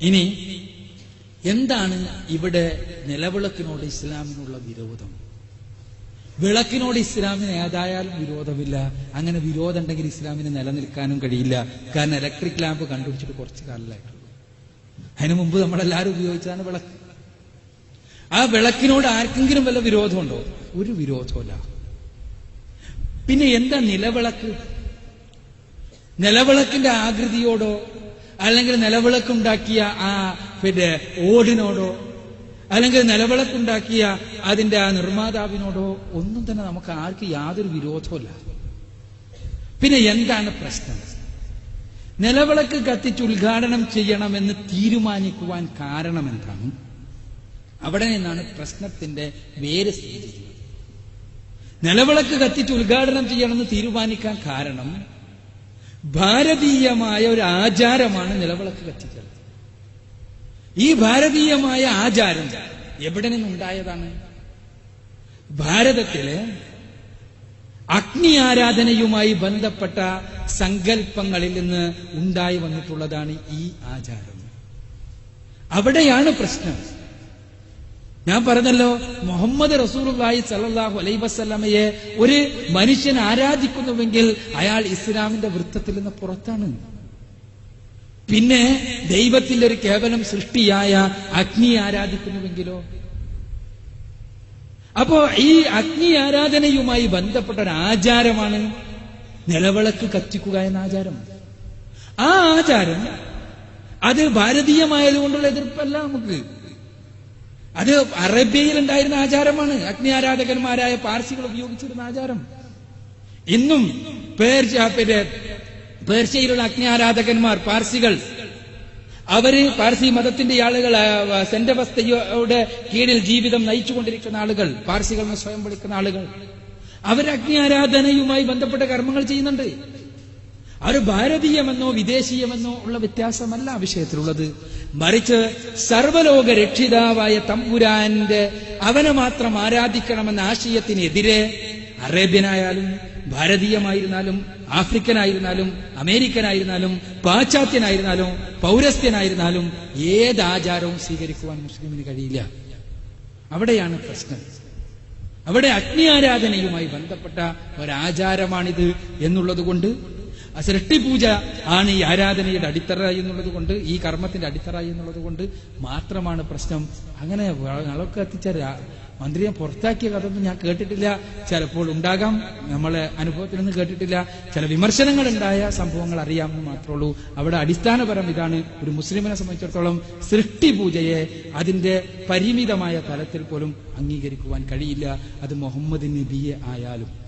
ഇനി എന്താണ് ഇവിടെ നിലവിളക്കിനോട് ഇസ്ലാമിനുള്ള വിരോധം? വിളക്കിനോട് ഇസ്ലാമിന് ഏതായാലും വിരോധമില്ല. അങ്ങനെ വിരോധം ഉണ്ടെങ്കിൽ ഇസ്ലാമിന് നിലനിൽക്കാനും കഴിയില്ല. കാരണം ഇലക്ട്രിക് ലാമ്പ് കണ്ടുപിടിച്ചിട്ട് കുറച്ച് കാലമായിട്ടുള്ളൂ. അതിനു മുമ്പ് നമ്മളെല്ലാവരും ഉപയോഗിച്ചാണ് വിളക്ക്. ആ വിളക്കിനോട് ആർക്കെങ്കിലും വല്ല വിരോധമുണ്ടോ? ഒരു വിരോധമല്ല പിന്നെ എന്താ നിലവിളക്ക്? നിലവിളക്കിന്റെ ആകൃതിയോടോ അല്ലെങ്കിൽ നിലവിളക്കുണ്ടാക്കിയ ആ പിന്നെ ഓടിനോടോ അല്ലെങ്കിൽ നിലവിളക്കുണ്ടാക്കിയ അതിന്റെ ആ നിർമ്മാതാവിനോടോ ഒന്നും തന്നെ നമുക്ക് ആർക്ക് യാതൊരു വിരോധമല്ല പിന്നെ എന്താണ് പ്രശ്നം? നിലവിളക്ക് കത്തിച്ച് ഉദ്ഘാടനം ചെയ്യണമെന്ന് തീരുമാനിക്കുവാൻ കാരണം എന്താണ് അവിടെ നിന്നാണ് പ്രശ്നത്തിന്റെ വേര് സ്ഥിതി നിലവിളക്ക് കത്തിച്ച് ഉദ്ഘാടനം ചെയ്യണമെന്ന് തീരുമാനിക്കാൻ കാരണം ഭാരതീയമായ ഒരു ആചാരമാണ് നിലവിളക്ക് കത്തിക്കൽ. ഈ ഭാരതീയമായ ആചാരം എവിടെ നിന്നുണ്ടായതാണ്? ഭാരതത്തിലെ അഗ്നി ആരാധനയുമായി ബന്ധപ്പെട്ട സങ്കല്പങ്ങളിൽ നിന്ന് ഉണ്ടായി വന്നിട്ടുള്ളതാണ് ഈ ആചാരം. അവിടെയാണ് പ്രശ്നം. ഞാൻ പറഞ്ഞല്ലോ മുഹമ്മദ് റസൂലുള്ളാഹി സല്ലല്ലാഹു അലൈഹി വസല്ലമയെ ഒരു മനുഷ്യൻ ആരാധിക്കുന്നുവെങ്കിൽ അയാൾ ഇസ്ലാമിന്റെ വൃത്തത്തിൽ നിന്ന് പുറത്താണ്. പിന്നെ ദൈവത്തിന്റെ ഒരു കേവലം സൃഷ്ടിയായ അഗ്നി ആരാധിക്കുന്നുവെങ്കിലോ? അപ്പോ ഈ അഗ്നി ആരാധനയുമായി ബന്ധപ്പെട്ട ഒരു ആചാരമാണ് നിലവിളക്ക് കത്തിക്കുക എന്ന ആചാരം. ആ ആചാരം അത് ഭാരതീയമായതുകൊണ്ടുള്ള എതിർപ്പല്ല നമുക്ക്. അത് അറേബ്യയിൽ ഉണ്ടായിരുന്ന ആചാരമാണ്. അഗ്നി ആരാധകന്മാരായ പാർസികൾ ഉപയോഗിച്ചിരുന്ന ആചാരം. ഇന്നും പേർച്ച പേർഷ്യയിലുള്ള അഗ്നി ആരാധകന്മാർ പാർസികൾ അവർ പാർസി മതത്തിന്റെ ആളുകൾ സെന്റവസ്ഥയുടെ സെന്റ് കീഴിൽ ജീവിതം നയിച്ചുകൊണ്ടിരിക്കുന്ന ആളുകൾ പാർസികൾ സ്വയം വിളിക്കുന്ന ആളുകൾ. അവർ അഗ്നി ആരാധനയുമായി ബന്ധപ്പെട്ട കർമ്മങ്ങൾ ചെയ്യുന്നുണ്ട്. അവർ ഭാരതീയമെന്നോ വിദേശീയമെന്നോ ഉള്ള വ്യത്യാസമല്ല ആ വിഷയത്തിലുള്ളത്. മറിച്ച് സർവലോക രക്ഷിതാവായ തമ്പുരാന്റെ അവനെ മാത്രം ആരാധിക്കണമെന്ന ആശയത്തിനെതിരെ അറേബ്യനായാലും ഭാരതീയമായിരുന്നാലും ആഫ്രിക്കനായിരുന്നാലും അമേരിക്കനായിരുന്നാലും പാശ്ചാത്യനായിരുന്നാലും പൗരസ്ത്യനായിരുന്നാലും ഏത് ആചാരവും സ്വീകരിക്കുവാൻ മുസ്ലിമിന് കഴിയില്ല. അവിടെയാണ് പ്രശ്നം. അവിടെ അഗ്നി ആരാധനയുമായി ബന്ധപ്പെട്ട ഒരാചാരമാണിത് എന്നുള്ളത് കൊണ്ട് സൃഷ്ടിപൂജ ആണ് ഈ ആരാധനയുടെ അടിത്തറ എന്നുള്ളത് കൊണ്ട് ഈ കർമ്മത്തിന്റെ അടിത്തറ എന്നുള്ളത് കൊണ്ട് മാത്രമാണ് പ്രശ്നം. അങ്ങനെ വിളക്ക് കത്തിച്ച രാ- മന്ത്രിയെ പുറത്താക്കിയ കഥയൊന്നും ഞാൻ കേട്ടിട്ടില്ല. ചിലപ്പോൾ ഉണ്ടാകാം. നമ്മളെ അനുഭവത്തിൽ നിന്ന് കേട്ടിട്ടില്ല. ചില വിമർശനങ്ങൾ ഉണ്ടായ സംഭവങ്ങൾ അറിയാമെന്ന് മാത്രമേ ഉള്ളൂ. അവിടെ അടിസ്ഥാനപരം ഇതാണ് ഒരു മുസ്ലിമിനെ സംബന്ധിച്ചിടത്തോളം സൃഷ്ടിപൂജയെ അതിന്റെ പരിമിതമായ തലത്തിൽ പോലും അംഗീകരിക്കുവാൻ കഴിയില്ല. അത് മുഹമ്മദ് നബിയെ ആയാലും.